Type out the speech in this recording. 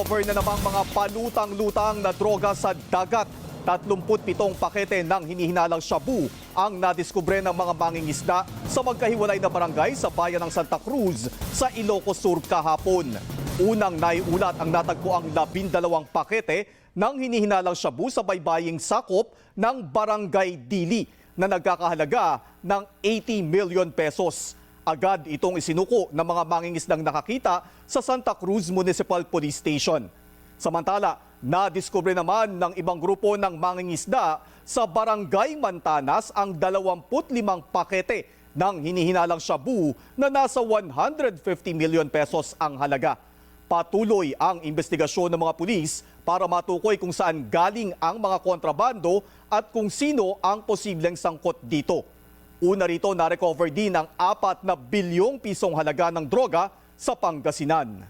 Na-recover na namang mga palutang-lutang na droga sa dagat. 37 pakete ng hinihinalang shabu ang nadiskubre ng mga mangingisda sa magkahiwalay na barangay sa bayan ng Santa Cruz sa Ilocos Sur kahapon. Unang naiulat ang natagpo ang 12 pakete ng hinihinalang shabu sa baybaying sakop ng Barangay Dili na nagkakahalaga ng 80 million pesos. Agad itong isinuko ng mga mangingisdang nakakita sa Santa Cruz Municipal Police Station. Samantala, nadiskubre naman ng ibang grupo ng mangingisda sa Barangay Mantanas ang 25 pakete ng hinihinalang shabu na nasa 150 million pesos ang halaga. Patuloy ang investigasyon ng mga pulis para matukoy kung saan galing ang mga kontrabando at kung sino ang posibleng sangkot dito. Una rito na-recover din ang apat na bilyong pisong halaga ng droga sa Pangasinan.